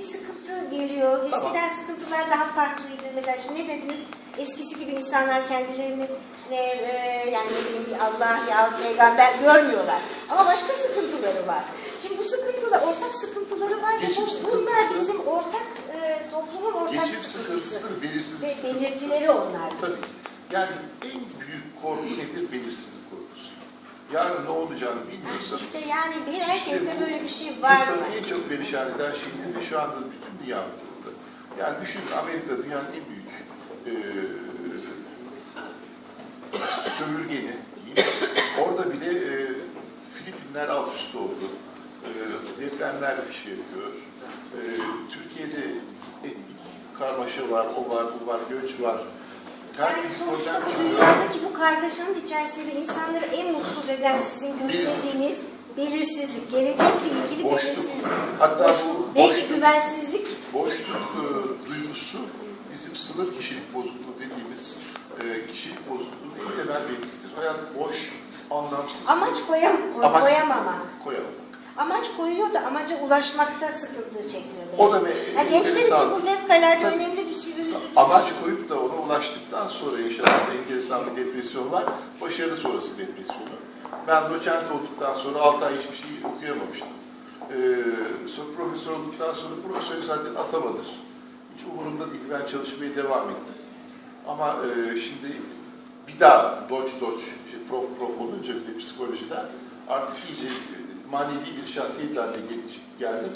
bir sıkıntı geliyor. Eskiden sıkıntılar daha farklıydı. Mesela şimdi ne dediniz? Eskisi gibi insanlar kendilerini ne, e, yani ne bileyim bir Allah ya peygamber görmüyorlar. Ama başka sıkıntıları var. Şimdi bu sıkıntılar, ortak sıkıntıları var. Geçim bu- Bunlar bizim ortak e, toplumun ortak Geçim sıkıntısı. sıkıntısı, belirsizlik Ve sıkıntısı. belirtileri onlar. Tabii. Yani en büyük korku nedir? Belirsizlik. Yarın ne olacağını bilmiyorsanız. İşte yani bir herkeste İşte böyle bir şey var mı? İnsanı en çok perişan eden şeydir ve şu anda bütün dünya durumda. Yani düşün Amerika dünyanın en büyük e, sömürgeni. Orada bile e, Filipinler alt üst oldu. E, depremler bir şey yapıyor. E, Türkiye'de etnik karmaşa var, o var, bu var, göç var. Yani sonuçta bu dünyadaki bu kargaşanın içerisinde insanları en mutsuz eden sizin gözlediğiniz belirsizlik, gelecekle ilgili Boşluk. belirsizlik, Hatta bu boşluk, belki boşluk- güvensizlik. Boşluk e, duygusu bizim sınır kişilik bozukluğu dediğimiz e, kişilik bozukluğu temel belirtisidir. Hayat boş, anlamsız. Amaç koyam, Amaç- koyamama. Koyamam. Amaç koyuyor da amaca ulaşmakta sıkıntı çekiyor. belki. O da Ha, gençler için bu fevkalade önemli bir şey. bir Amaç koyup da ona ulaştıktan sonra yaşanan enteresan bir depresyon var. Başarı sonrası depresyonu. Ben doçent olduktan sonra 6 ay hiçbir şey okuyamamıştım. Ee, sonra profesör olduktan sonra profesör zaten atamadır. Hiç umurumda değil. Ben çalışmaya devam ettim. Ama e, şimdi bir daha doç doç, işte prof prof olunca bir de psikolojiden artık iyice manevi bir şahsiyet haline gel- geldim.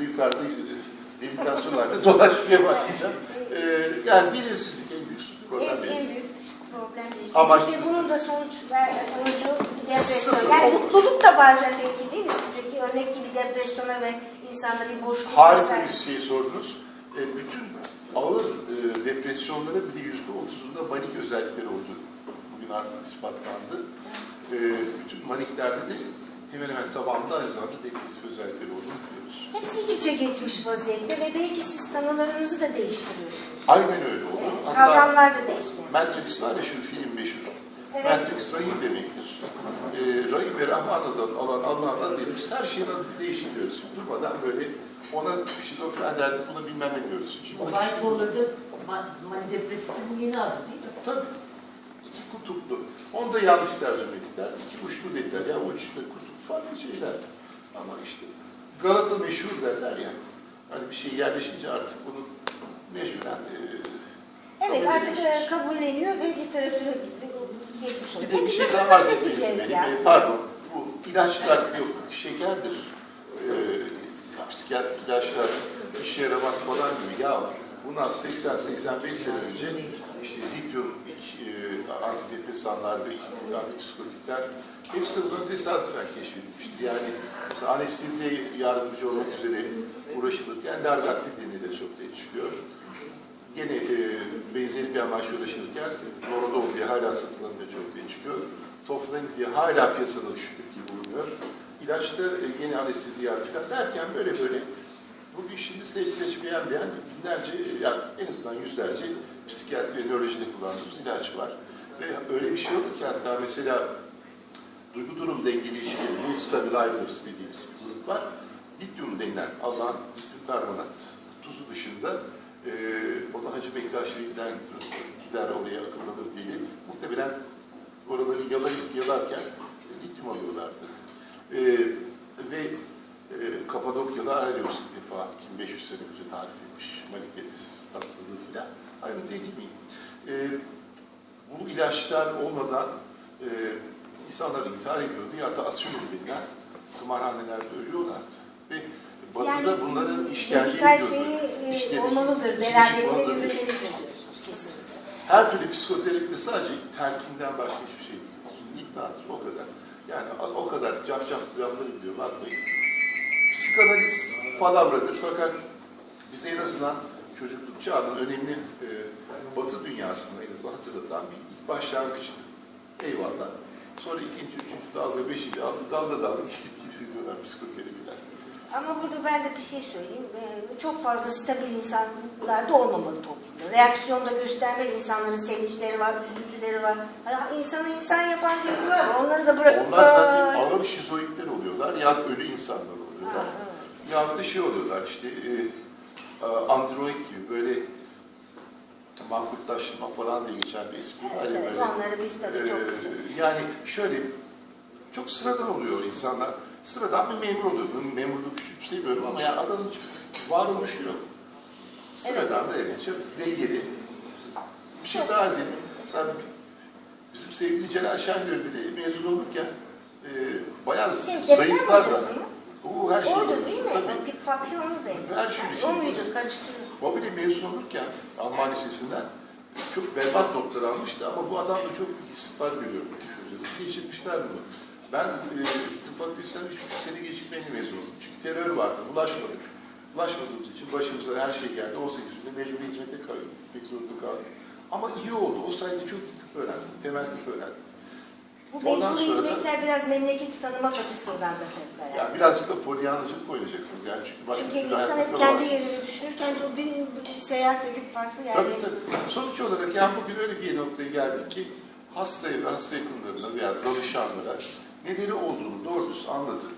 Yukarıda e, meditasyonlarda dolaşmaya başlayacağım. E, yani belirsizlik en büyük problem En, en büyük problem. Sizce bunun da sonuç, sonucu depresyon. Yani mutluluk da bazen belki değil mi? Sizdeki örnek gibi depresyona ve insanda bir boşluk Harika bir şey sordunuz. E, bütün ağır e, depresyonların bile yüzde otuzunda manik özellikleri olduğu bugün artık ispatlandı. E, bütün maniklerde de hemen hemen tamamında aynı zamanda depresif özellikleri olduğunu biliyoruz. Hepsi iç içe geçmiş vaziyette ve belki siz tanılarınızı da değiştiriyorsunuz. Aynen öyle oldu. Hatta Kavramlar da değişmiyor. Matrix var ya şu film meşhur. Evet. Matrix rahim demektir. E, rahim ve Rahman'dan alan Allah'dan deriz. Her şeyin adını değiştiriyoruz. Durmadan böyle ona şizofren derdik, bunu bilmem ne diyoruz. Şimdi O işte- bipolar'da ma- manidepresifin yeni adı değil mi? Tabii. İki kutuplu. Onu da yanlış tercüme ettiler. İki uçlu dediler. Ya uç ve kutup farklı şeyler. Ama işte Galata meşhur derler ya. Hani bir şey yerleşince artık bunu mecburen e, Evet kabul artık e, ediyorsunuz. kabulleniyor ve literatüre geçmiş oluyor. Bir de bir Peki şey nasıl daha baş var. edeceğiz Benim, ya? e, Pardon. Bu ilaçlar yok. Şekerdir. E, psikiyatrik ilaçlar işe yaramaz falan gibi. Ya bundan 80-85 sene önce işte lityum ilk e, ilk antipsikotikler hepsi de bunların tesadüfen keşfedilmişti. Yani anesteziye yardımcı olmak üzere uğraşılırken largatin deniyle çok da çıkıyor. Gene e, benzeri bir amaç uğraşırken Norodol diye hala satılan bir çok diye çıkıyor. Tofren diye hala piyasada şükür ki bulunuyor. İlaçta e, gene anestezi yardımcılar derken böyle böyle bugün şimdi seç seç beğen beğen binlerce yani en azından yüzlerce psikiyatri ve nörolojide kullandığımız ilaç var. Ve öyle bir şey oldu ki hatta mesela duygu durum dengeleyicileri, mood stabilizers dediğimiz bir grup var. Lityum denilen Allah'ın lityum karbonat tuzu dışında e, o da Hacı Bektaş Veli'den gider oraya akıllanır diye muhtemelen oraları yalayıp yalarken e, lityum alıyorlardı. E, ve e, Kapadokya'da Arelios ilk defa 2500 sene önce tarif etmiş manik depresif hastalığı filan. Ayrıntıya girmeyeyim. E, bu ilaçlar olmadan e, insanlar intihar ediyordu ya da asylum denilen kumarhanelerde ölüyorlardı. Ve batıda Yani bunların işkence ediyordu. şeyi e, olmalıdır, beraberinde diyorsunuz kesinlikle. Her türlü psikoterapide sadece terkinden başka hiçbir şey değil. İknadır o kadar. Yani o kadar cafcaf lafları diyor bakmayın. Psikanaliz palavradır fakat bize en azından çocukluk çağının önemli e, batı dünyasında en azından hatırlatan bir ilk başlangıçtı. Eyvallah. Sonra ikinci, üçüncü dalga, beşinci, altıncı dalga dalga gidip gidiyorlar psikoterapiler. Ama burada ben de bir şey söyleyeyim. Ee, Çok fazla stabil insanlar da olmamalı toplumda. Reaksiyonda göstermeli insanların sevinçleri var, üzüntüleri var. Ha, İnsanı insan yapan duygular var. Onları da bırakıp Onlar zaten ağır şizoidler oluyorlar ya ölü insanlar oluyorlar. Ha, evet. Ya da şey oluyorlar işte e, android gibi böyle mankutlaşma falan diye geçen bir var Evet, evet, böyle. onları biz tabii çok... Ee, yani şöyle çok sıradan oluyor insanlar. Sıradan bir memur oluyor. Ben memurluğu küçümsemiyorum ama yani adamın varoluşu yok. Sıradan da evet. Çok dengeli. Bir şey daha edeyim. Mesela bizim sevgili Celal Şengör bile mezun olurken e, bayağı Şey, deprem zayıflar da. mı? O her şey. Oydu değil mi? Tabii. O Pip Papillon'u da. Her şey bir O şey. muydu? Karıştırdım. O bile mezun olurken Alman Lisesi'nden çok berbat notlar almıştı ama bu adam da çok istikbal görüyor. Geçirmişler bunu. Ben e, tıp fakültesinden 3,5 sene gecikmeyle mezun oldum. Çünkü terör vardı, bulaşmadık. Bulaşmadığımız için başımıza her şey geldi. 18 günde mecburi hizmete kaldım. Gitmek zorunda kaldım. Ama iyi oldu. O sayede çok iyi tıp öğrendim. Temel tıp öğrendim. Bu Ondan mecburi sonra da- hizmetler biraz memleketi tanımak açısından da tabii. Yani. Yani birazcık da polyanlıcılık oynayacaksınız. Yani çünkü başka Çünkü türlü insan hep kendi kalamazsınız. yerini düşünürken de o bir, bir seyahat edip farklı Tabii yerlere... tabii. Sonuç olarak yani bugün öyle bir noktaya geldik ki hastaya ve hasta yakınlarına veya danışanlara nedeni olduğunu doğru düz anlatıp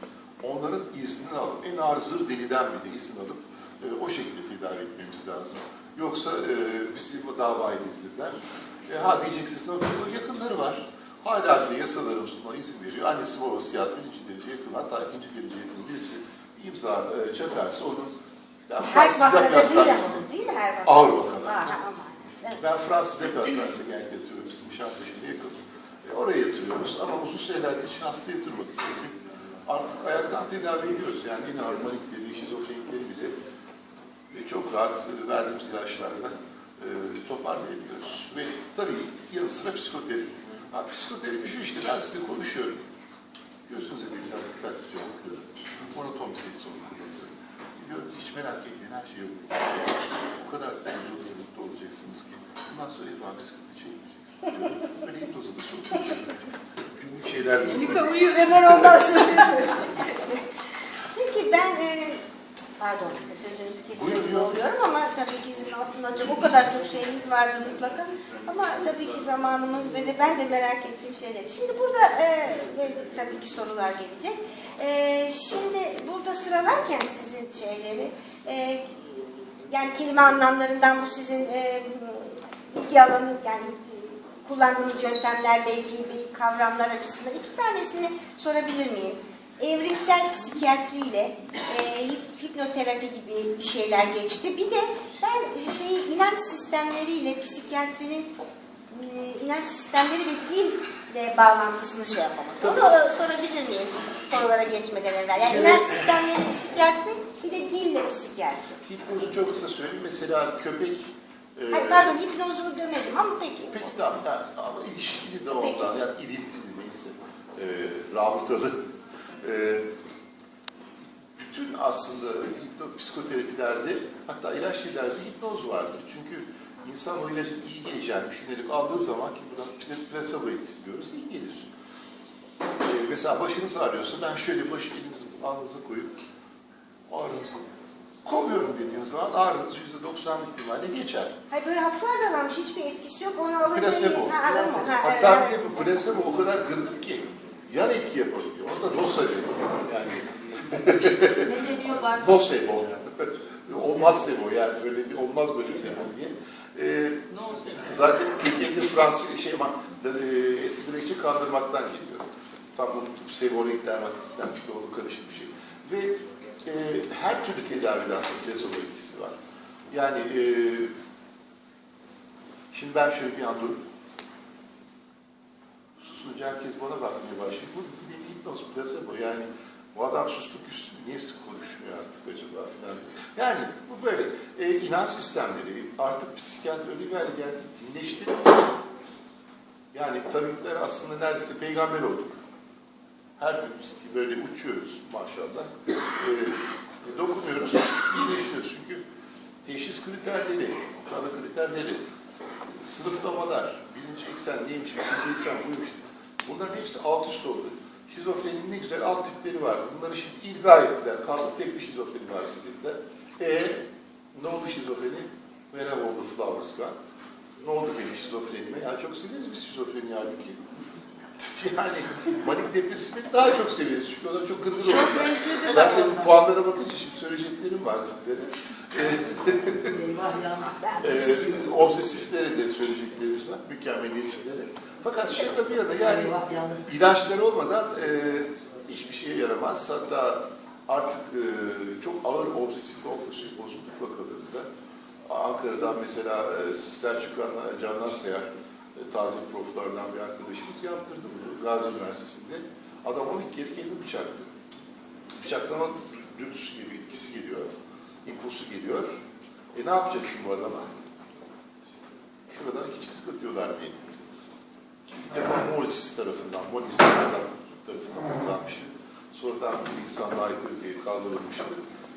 onların iznini alıp en ağır zır deliden bile izin alıp e, o şekilde tedavi etmemiz lazım. Yoksa e, bizi bu davaya getirirler. E, ha diyeceksiniz tabii o yakınları var. Hala bile yasalarımız buna izin veriyor. Annesi babası ya birinci derece yakın hatta ikinci derece yakın birisi imza e, çakarsa onun ya Her Fransız vakada Depi ama değil mi her vakada? Ağır. Evet. ben Fransız Depi Hastanesi'ne genellikle yatıyorum. Bizim Nişantaşı'nda yakın. E, oraya yatırıyoruz ama uzun sürelerdir hiç hasta yatırmadık. Çünkü artık ayaktan tedavi ediyoruz. Yani ağır manikleri, şizofrenikleri bile e, çok rahat e, verdiğimiz ilaçlarla e, toparlayabiliyoruz. Ve tabii yanı sıra psikoterapi. Ha, psikoterapi şu işte ben sizinle konuşuyorum. Gözünüze de biraz dikkatlice bakıyorum. Monoton bir ses kullanıyorum. Diyorum hiç merak etmeyin her şey yok. O kadar huzurlu mutlu olacaksınız ki bundan sonra hep abi sıkıntı çekmeyeceksiniz. Böyle hipnozu da çok Günlük şeyler. Kamuyu ve ben ondan söylüyorum. Peki ben, e, pardon sözünüzü kesiyorum oluyorum ama tabii ki sizin aklınca o kadar çok şeyiniz vardır mutlaka. Ama tabii ki zamanımız ve de ben de merak ettiğim şeyler. Şimdi burada e, e, tabii ki sorular gelecek. E, şimdi burada sıralarken sizin şeyleri, e, yani kelime anlamlarından bu sizin e, ilgi alanı yani kullandığınız yöntemler belki bir kavramlar açısından iki tanesini sorabilir miyim? Evrimsel psikiyatri ile e, hip- hipnoterapi gibi bir şeyler geçti. Bir de ben şeyi inanç sistemleriyle psikiyatrinin e, inanç sistemleri ve dille bağlantısını şey yapamadım. Onu e, sorabilir miyim sorulara geçmeden evvel? Yani inanç sistemleri psikiyatri bir de dille psikiyatri. Hipnozu çok kısa söyleyeyim. Mesela köpek e, Hayır pardon hipnozunu demedim ama peki. Peki tamam yani, ama ilişkili de ondan Peki. yani ilintili neyse e, rabıtalı e, bütün aslında hipno, psikoterapilerde hatta ilaç tedavilerde hipnoz vardır. Çünkü insan o ilacın iyi geleceğini düşünerek aldığı zaman ki pla- plasebo etkisi diyoruz iyi gelir. E, mesela başınız ağrıyorsa ben şöyle başı elinizi alnınıza koyup ağrınızı kovuyorum dediğiniz zaman ağrınız %90 ihtimalle geçer. Hayır böyle haplar da varmış hiçbir etkisi yok onu alınca Plasebo. Ha. Ha, Hatta evet. plasebo o kadar gırgır ki yan etki yapabiliyor. Onu da nosa deniyor. Yani Ne deniyor var? nocebo. olmaz sebo yani böyle bir olmaz böyle sebo diye. Ee, zaten Türkiye'de Fransız şey ama e, eski Grekçe kandırmaktan geliyor. Tam bu sebolikler, matematikler, doğru karışık bir şey. Ve e, her türlü tedavide aslında plasebo etkisi var. Yani e, şimdi ben şöyle bir an durup susunca herkes bana bakmaya başlıyor. Bu bir nevi hipnoz, plasebo. Yani bu adam sustuk üstü niye konuşmuyor artık acaba falan. Yani bu böyle. E, inanç sistemleri artık psikiyatri öyle bir hale geldi dinleşti. Yani tabipler aslında neredeyse peygamber olduk. Her birimiz ki böyle uçuyoruz maşallah. E, dokunuyoruz, iyileşiyoruz. Çünkü teşhis kriterleri, tanı kriterleri, sınıflamalar, birinci eksen neymiş, ikinci eksen buymuş. Bunların hepsi alt üst oldu. Şizofreninin ne güzel alt tipleri vardı. Bunları şimdi ilga ettiler. Kaldı tek bir şizofreni var dediler. E ne oldu şizofreni? Where oldu flowers gone? Ne oldu benim şizofrenime? Ya çok severiz biz şizofreni halbuki. Yani manik depresifleri daha çok severiz çünkü onlar çok kırgın oluyor. Zaten bu puanlara bakınca şimdi söyleyeceklerim var sizlere. Eyvah yandı. Ee, obsesiflere de söyleyeceklerimiz var, mükemmeliyetçilere. Fakat şaka bir yana yani ilaçlar olmadan e, hiçbir şeye yaramaz. Hatta artık e, çok ağır obsesif kompulsif bozukluk vakalarında Ankara'dan mesela e, Selçuk Can- Canlar Sayar, e, taze proflardan bir arkadaşımız yaptırdı bunu Gazi Üniversitesi'nde. Adam 12 kere kendini bıçaklıyor. Bıçaklama dürtüsü gibi etkisi geliyor, impulsu geliyor. E ne yapacaksın bu adama? Şuradan iki çizik atıyorlar bir. Bir defa Morris tarafından, Morris tarafından kullanmış. Sonradan bir insanlığa aykırı diye kaldırılmıştı.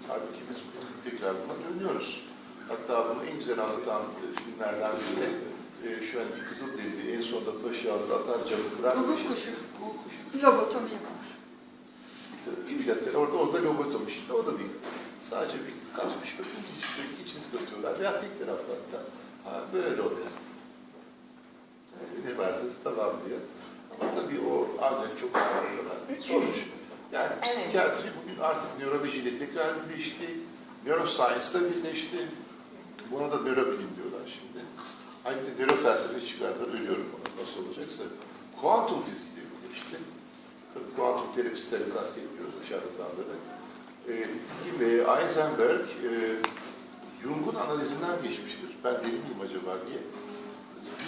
Halbuki biz tekrar buna dönüyoruz. Hatta bunu en güzel anlatan e, filmlerden biri de e, şu an bir kızıl derili en sonunda taşı alır atar camı kırar. Şey- kuşu. Kuşu. Lobotomi yapılır. İllüzatör. Orada, orada lobotomi şimdi o da değil. Sadece bir kaçmış içinde iki çizik atıyorlar. Veya tek tarafta hatta. Ha, böyle oluyor. Yani ne varsa tamam diyor. Ama tabii o ancak çok ağırlıyorlar. Sonuç. Yani Evet. psikiyatri bugün artık nörolojiyle tekrar birleşti. Neuroscience'la birleşti. Buna da nörobilim diyorlar şimdi. Aynı de nörofelsefe çıkardılar. Ölüyorum ona nasıl olacaksa. Kuantum fiziğiyle birleşti. Tabii kuantum terapistleri kastetmiyoruz bu şarlatanları. E, Nitekim e, Eisenberg e, Jung'un analizinden geçmiştir. Ben deli miyim acaba diye.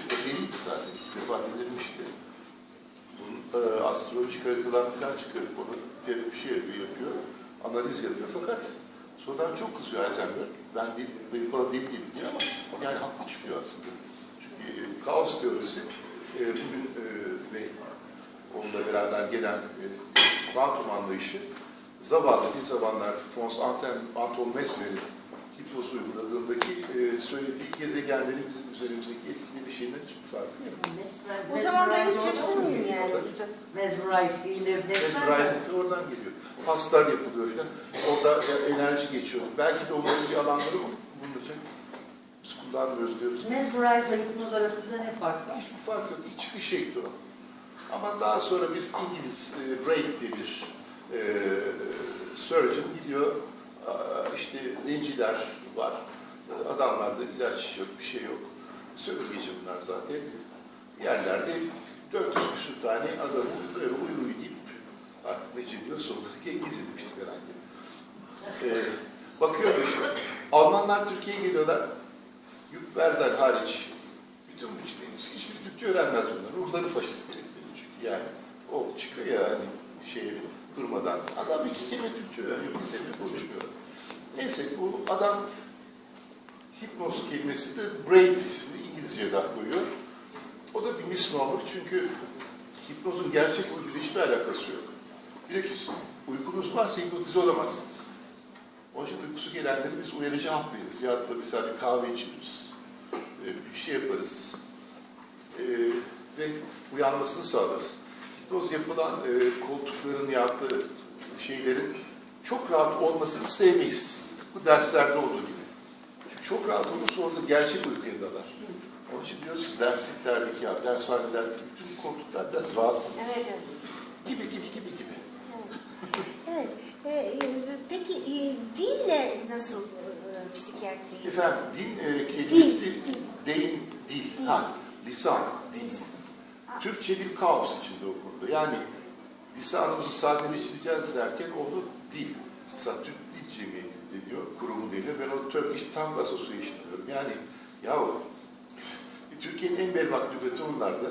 Deliydi zaten. Vefat edilmişti. Bunun e, astrolojik haritalar falan çıkarıp onu terapi şey yapıyor. Analiz yapıyor. Fakat sonradan çok kızıyor Eisenberg. Ben deli, benim bana deli dedi diyor ama yani haklı çıkıyor aslında. Çünkü e, kaos teorisi e, bugün e, ve onunla beraber gelen e, kuantum anlayışı zavallı bir zamanlar Fons Anton Mesmer'in hipnoz uyguladığındaki e, söylediği gezegenlerin bizim üzerimizdeki etkili bir şeyden hiçbir farkı yok. O zaman ben hiç şaşırmıyorum yani burada. Mesmerize fiili Mesmerizing oradan geliyor. Paslar yapılıyor falan. Orada enerji geçiyor. Belki de onların bir alanları mı bulunacak? Biz kullanmıyoruz diyoruz. Mesmerize ile hipnoz arasında ne fark var? Hiçbir fark yok. Hiçbir şekli o. Ama daha sonra bir İngiliz e, Braid diye bir e, surgeon gidiyor. İşte zenciler var. Adamlarda ilaç yok, bir şey yok. Sömürgeci bunlar zaten. Yerlerde 400 küsur tane adamı böyle uyu deyip artık ne diyor sonra Gengiz edilmiştik herhalde. E, bakıyormuş. Almanlar Türkiye'ye geliyorlar. Yükverden hariç bütün bu hiçbir, hiçbir Türkçe öğrenmez bunlar. Ruhları faşist heriflerin çünkü yani. O çıkıyor ya hani şey durmadan. Adam iki kelime Türkçe öğreniyor. Bir sefer konuşmuyor. Neyse bu adam hipnoz kelimesi de braid isimli İngilizce laf koyuyor. O da bir misnomer çünkü hipnozun gerçek uykuyla hiçbir alakası yok. Bilakis uykunuz varsa hipnotize olamazsınız. Onun için uykusu gelenleri biz uyarıcı hap veririz. Ya da mesela bir kahve içiririz. Ee, bir şey yaparız. Ee, ve uyanmasını sağlarız. Hipnoz yapılan e, koltukların ya da şeylerin çok rahat olmasını sevmeyiz. Tıpkı derslerde olduğu gibi. Çünkü çok rahat olursa orada gerçek dalar. Onun için diyoruz ki dersliklerdeki ya dershanelerdeki bütün koltuklar biraz rahatsız. Evet, evet. Gibi gibi gibi gibi. Evet. Ee, e, peki e, dille nasıl e, psikiyatri? Efendim din e, kelimesi Dil. deyin dil. Dil. Ha, lisan. Dil. Lisan. Türkçe bir kaos içinde okundu. Yani lisanımızı sadeleştireceğiz derken onu dil. Mesela Türk Cemiyeti deniyor, kurumu deniyor. Ben o Turkish Tongue Association diyorum. Yani yahu Türkiye'nin en berbat lügatı onlarda.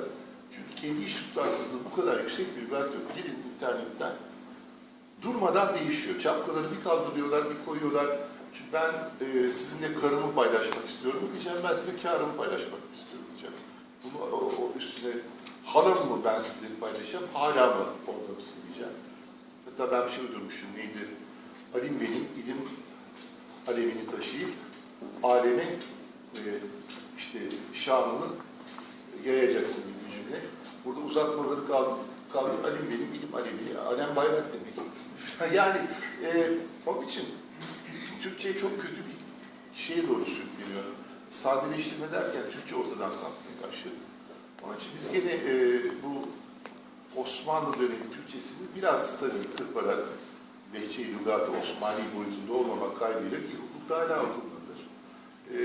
Çünkü kendi iş tutarsızlığı bu kadar yüksek bir lügat yok. Girin internetten durmadan değişiyor. Çapkaları bir kaldırıyorlar, bir koyuyorlar. Çünkü ben e, sizinle karımı paylaşmak istiyorum diyeceğim. Ben sizinle karımı paylaşmak istiyorum diyeceğim. Bunu o, o üstüne halam mı ben sizinle paylaşacağım, hala mı orada mısın diyeceğim. Hatta ben bir şey uydurmuşum. Neydi? Alim benim, ilim alemini taşıyıp aleme e, işte şanını yayacaksın bir cümle. Burada uzatmaları kaldı. kaldı. Alim benim, ilim alemi. Alem bayrak demek. yani e, onun için Türkçe çok kötü bir şeye doğru sürükleniyor. Sadeleştirme derken Türkçe ortadan kalkmaya başladı. Onun için biz gene e, bu Osmanlı dönemi Türkçesini biraz tabii kırparak lehçe-i lügat-ı Osmani boyutunda olmamak kaydıyla ki hukukta hala okunmadır. Ee,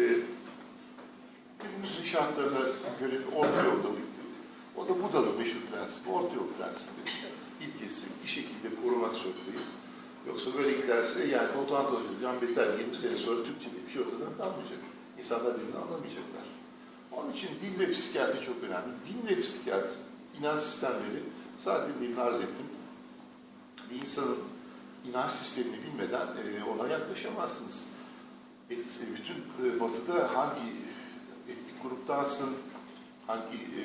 günümüzün şartlarına göre orta yolda o da Buda'nın meşhur prensibi, orta yol prensibi. İlkesi bir şekilde korumak zorundayız. Yoksa böyle giderse yani Otan'da Can Beter 20 sene sonra Türkçe'de bir şey ortadan kalmayacak. İnsanlar birbirini anlamayacaklar. Onun için dil ve psikiyatri çok önemli. Din ve psikiyatri, inanç sistemleri, zaten demin arz ettim. Bir insanın inanç sistemini bilmeden e, ona yaklaşamazsınız. E, bütün e, batıda hangi etnik gruptansın, hangi e,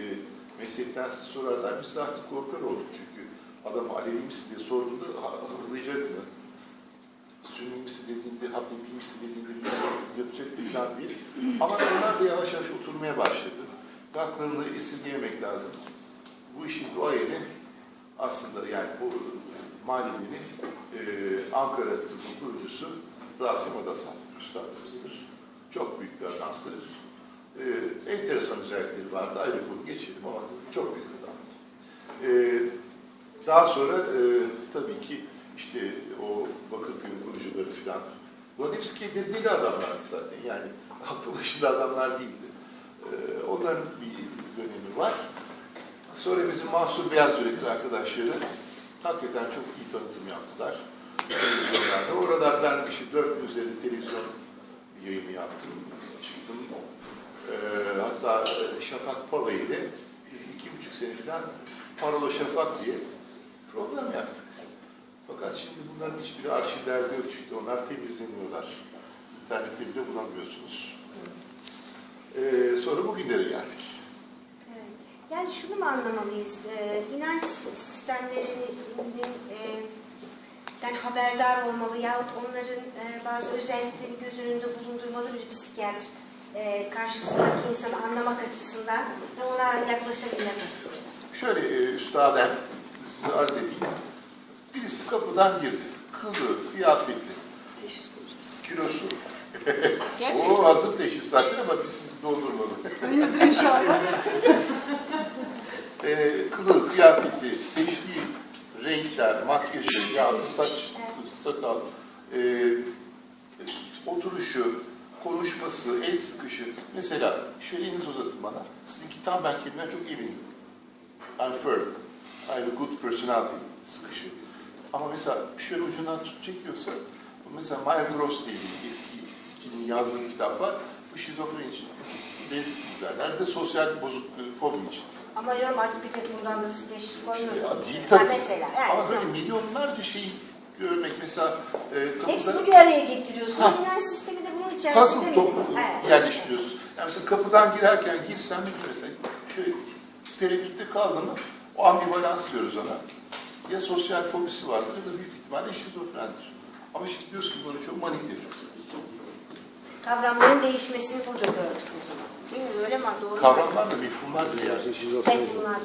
meslektensin sorarlar. Biz zaten korkar olduk çünkü adam Alevi misin diye sorduğunda hırlayacak mı? Sünni misin dediğinde, Habibi misin dediğinde bir şey yapacak mı falan diye. Ama onlar da yavaş yavaş oturmaya başladı. Haklarını esirgeyemek lazım. Bu işin duayeni aslında yani bu Mali'nin e, Ankara tıbbı kurucusu Rasim Adasan üstadımızdır. Çok büyük bir adamdır. E, enteresan özellikleri vardı. Ayrı konu geçelim ama çok büyük adamdı. E, daha sonra e, tabii ki işte o Bakırköy kurucuları falan. Bunların hepsi kedirdiği adamlardı zaten. Yani aklı başında adamlar değildi. E, onların bir dönemi var. Sonra bizim Mansur Beyaz Yürekli arkadaşları hakikaten çok iyi tanıtım yaptılar. Televizyonlarda. Orada ben işte dört üzerinde televizyon yayını yaptım. Çıktım. Ee, hatta Şafak Pala ile biz iki buçuk sene falan Parola Şafak diye program yaptık. Fakat şimdi bunların hiçbiri arşivlerde yok çünkü onlar temizleniyorlar. İnternette bile bulamıyorsunuz. Ee, sonra bugünlere geldik. Yani şunu mu anlamalıyız? Ee, inanç sistemlerinin e, den haberdar olmalı yahut onların e, bazı özelliklerini göz önünde bulundurmalı bir psikiyatr e, karşısındaki insanı anlamak açısından ve ona yaklaşabilmek açısından. Şöyle e, üstaden size arz edeyim. Birisi kapıdan girdi. Kılı, kıyafeti, Teşhis kilosu. Gerçekten. o hazır teşhis zaten ama biz sizi doldurmalı. Hayırdır inşallah. e, kılı, kıyafeti, seçtiği renkler, makyajı, ya saç, sakal, e, oturuşu, konuşması, el sıkışı. Mesela şöyle elinizi uzatın bana. Sizinki tam ben kendimden çok eminim. I'm firm. I have a good personality. Sıkışı. Ama mesela şöyle ucundan tut çekiyorsa mesela Maya Gross diye bir eski ikinin yazdığı kitap var. Bu şizofreni için derler de sosyal bozukluğu fobi için. Ama diyorum artık bir tek buradan da siz teşhis koymuyorsunuz. Ya değil Ha, tabii. mesela. Yani Ama böyle milyonlarca şeyi görmek mesela e, Hepsini kapıda bir araya getiriyorsunuz. Ha. İnanç sistemi de bunun içerisinde puzzle mi? topu Evet. yerleştiriyorsunuz. Yani mesela kapıdan girerken girsen bir mesela şöyle tereddütte kaldı mı o ambivalans diyoruz ona. Ya sosyal fobisi vardır ya da büyük ihtimalle şizofrendir. Ama şimdi diyoruz ki bunu çok manik depresi. Kavramların değişmesini burada gördük o zaman. Değil mi? Öyle mi? Doğru? Kavramlar da yani. Evet, bunlar.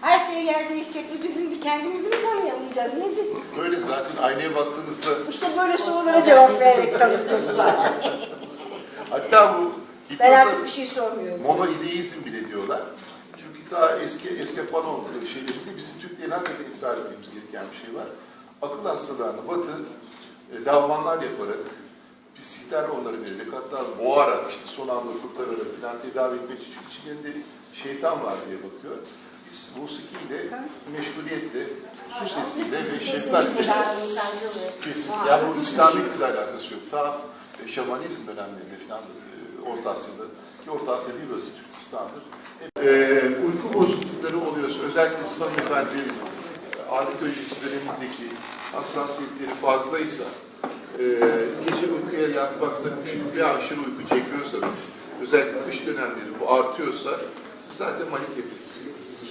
Her şey yer değişecek. Bir gün bir kendimizi mi tanıyamayacağız? Nedir? Böyle zaten aynaya baktığınızda İşte böyle sorulara cevap vererek tanıyacağız zaten. hatta bu Ben artık bir şey sormuyorum. monoideizm bile diyorlar. Çünkü daha eski eski panon şeylerinde bizim Türklerin hakikaten iftar etmemiz gereken bir şey var. Akıl hastalarını Batı e, lavmanlar yaparak, psikler onları vererek, hatta boğarak, işte son anda kurtararak falan tedavi etmek için içlerinde şeytan var diye bakıyor. Biz musikiyle, meşguliyetle, su sesiyle ve şefkatle. Kesinlikle. Yani bu İslamiyet'le de alakası yok. Ta şamanizm dönemlerinde falan e, Orta Asya'da ki Orta Asya değil burası Türkistan'dır. E, uyku bozuklukları oluyorsa özellikle siz hanımefendilerin e, adet öncesi dönemindeki hassasiyetleri fazlaysa e, gece uykuya yatmakta veya aşırı uyku çekiyorsanız özellikle kış dönemleri bu artıyorsa siz zaten manik depresifsiniz.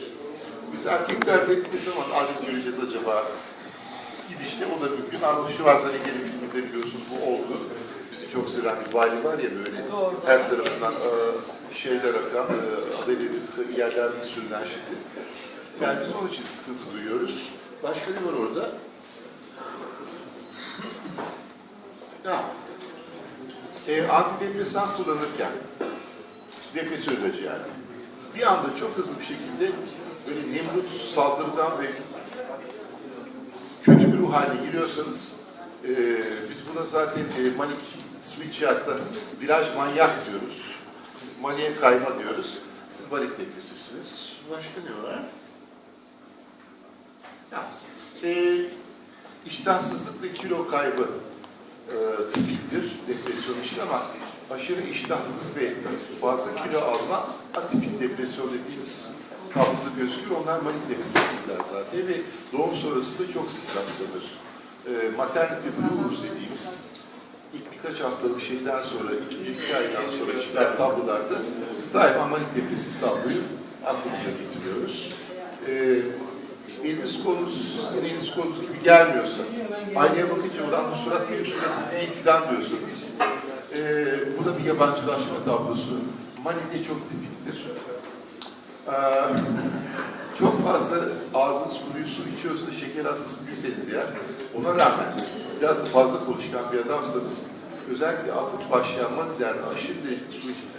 Biz erkeklerde ne zaman adet göreceğiz acaba gidişte o da mümkün. Arnold Schwarzenegger'in filminde biliyorsunuz bu oldu. Bizi çok seven bir vali var ya böyle her tarafından e, şeyler akan, e, adeli yerlerde sürülen şimdi. Yani biz onun için sıkıntı duyuyoruz. Başka ne var orada? Ya, e, antidepresan kullanırken, depresyon ilacı yani, bir anda çok hızlı bir şekilde böyle Nemrut saldırgan ve kötü bir ruh haline giriyorsanız e, biz buna zaten e, manik switch hatta viraj manyak diyoruz. Maniye kayma diyoruz. Siz manik depresifsiniz. Başka ne var? Ya, e, iştahsızlık ve kilo kaybı e, tipiktir depresyon için ama aşırı iştahlılık ve fazla kilo alma atipik depresyon dediğimiz tabloda gözükür. Onlar manik depresiflikler zaten ve doğum sonrasında çok sık rastlanır. E, maternity blues dediğimiz ilk birkaç haftalık şeyden sonra, ilk bir aydan sonra çıkan tablolarda biz daima manik depresif tabloyu aklımıza getiriyoruz. E, eliniz kolunuz, eliniz kolunuz gibi gelmiyorsa, aynaya bakınca ulan bu surat benim suratım değil falan diyorsunuz. Ee, bu da bir yabancılaşma tablosu. Mani'de çok tipiktir. Ee, çok fazla ağzınız kuruyu su içiyorsanız şeker hastası değilseniz eğer, ona rağmen biraz da fazla konuşkan bir adamsanız, özellikle akut başlayan manilerden aşırı su içmeyin.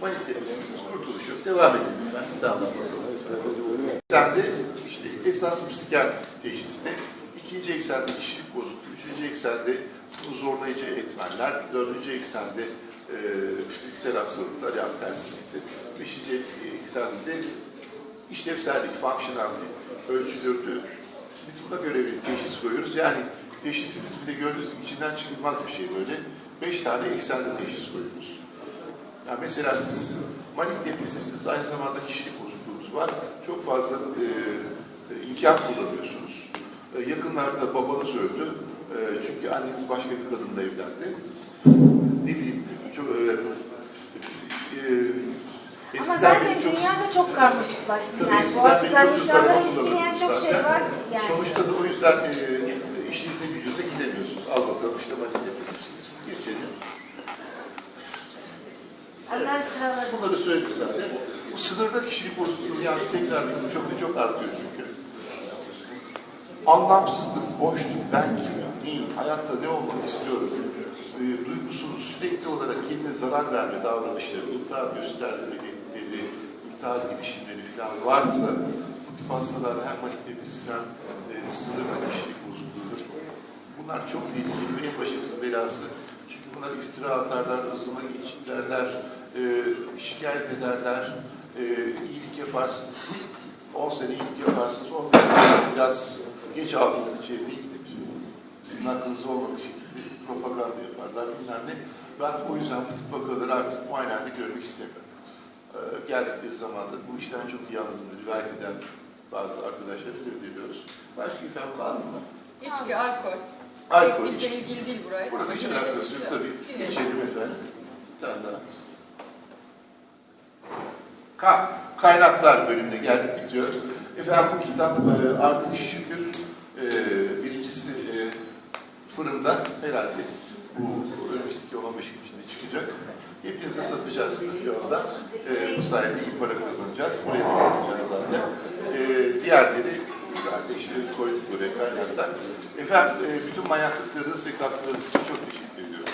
Mani tepkisiniz, kurtuluş yok. Devam edin lütfen. Daha anlatmasalım. Sen de işte esas psikiyatrik teşhisine, ikinci eksende kişilik bozukluğu, üçüncü eksende bunu zorlayıcı etmenler, dördüncü eksende e, fiziksel hastalıklar yani terslikisi, beşinci eksende de işlevsellik, functionality ölçülürdü. Biz buna göre bir teşhis koyuyoruz. Yani teşhisimiz bile gördüğünüz gibi içinden çıkılmaz bir şey böyle. Beş tane eksende teşhis koyuyoruz. Yani mesela siz manik depresifsiniz, aynı zamanda kişilik bozukluğunuz var. Çok fazla e, e, imkan kullanıyorsunuz. E, yakınlarda babanız öldü. E, çünkü anneniz başka bir kadınla evlendi. Ne bileyim, çok, e, e, Ama eskiden zaten çok- dünyada çok karmaşıklaştı. Yani bu açıdan çok insanları etkileyen çok şey var. Yani. Sonuçta da o yüzden e, işinize gücünüze gidemiyorsunuz. Al bakalım işte manik depresifsiniz. Geçelim. Allah sağlık. Bunları söyledik zaten. Bu sınırda kişilik bozukluğu yani tekrar çok çok artıyor çünkü. Anlamsızlık, boşluk, ben kimim, neyim, hayatta ne olmak istiyorum, e, duygusunu sürekli olarak kendine zarar verme davranışları, intihar göstermeleri, intihar girişimleri falan varsa bu tip hastalar hem hem e, sınırda kişilik bozukluğudur. Bunlar çok tehlikeli ve en başımızın belası. Çünkü bunlar iftira atarlar, hızıma geçin derler, e, şikayet ederler, e, iyilik yaparsınız, 10 sene iyilik yaparsınız, 10 sene biraz geç aldığınız çevreye gidip sizin hakkınızda olmadığı şekilde propaganda yaparlar bilmem ne. Ben o yüzden bu tip vakaları artık muayenede görmek istemiyorum. E, geldikleri zaman da bu işten çok iyi anladığını rivayet eden bazı arkadaşları gönderiyoruz. Başka efendim var mı? İçki, alkol. Alkol. Bizle ilgili değil buraya. Burada hiç alakası yok tabii. Geçelim efendim. Bir tane daha. Ka kaynaklar bölümüne geldik bitiyor. Efendim bu kitap e, artık şükür e, birincisi e, fırında herhalde bu önümüzdeki 15 gün içinde çıkacak. Hepinize satacağız orada. E, bu sayede iyi para kazanacağız. Buraya da koyacağız zaten. E, diğerleri kardeşleri koyduk buraya kaynaklar. Efendim e, bütün manyaklıklarınız ve katkılarınız için çok teşekkür ederim.